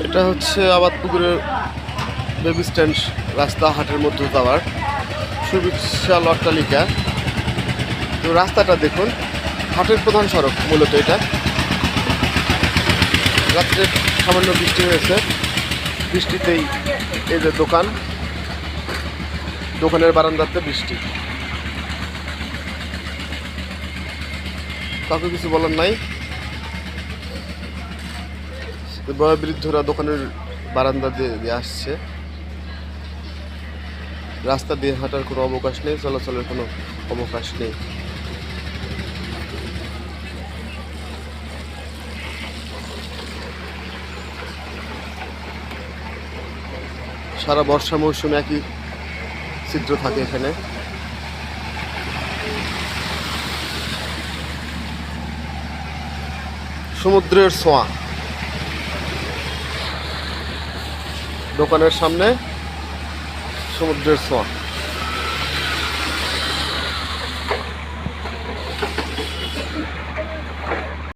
এটা হচ্ছে আবাদ পুকুরের বেবি স্ট্যান্ড রাস্তা হাটের মধ্যে যাওয়ার সুবিশাল অট্টালিকা। তো রাস্তাটা দেখুন, হাটের প্রধান সড়ক মূলত এটা। রাত্রে সামান্য বৃষ্টি হয়েছে, বৃষ্টিতেই এই যে দোকান, দোকানের বারান্দাতে বৃষ্টি। কাউকে কিছু বলার নাই। বৃদ্ধরা দোকানের বারান্দা দিয়ে আসছে। রাস্তা দিয়ে হাঁটার কোনো অবকাশ নেই, চলাচলের কোনো অবকাশ নেই। সারা বর্ষা মৌসুমে একই চিত্র থাকে এখানে। সমুদ্রের ছোঁয়া। দোকানের সামনে সমুদ্রের ছোঁয়া।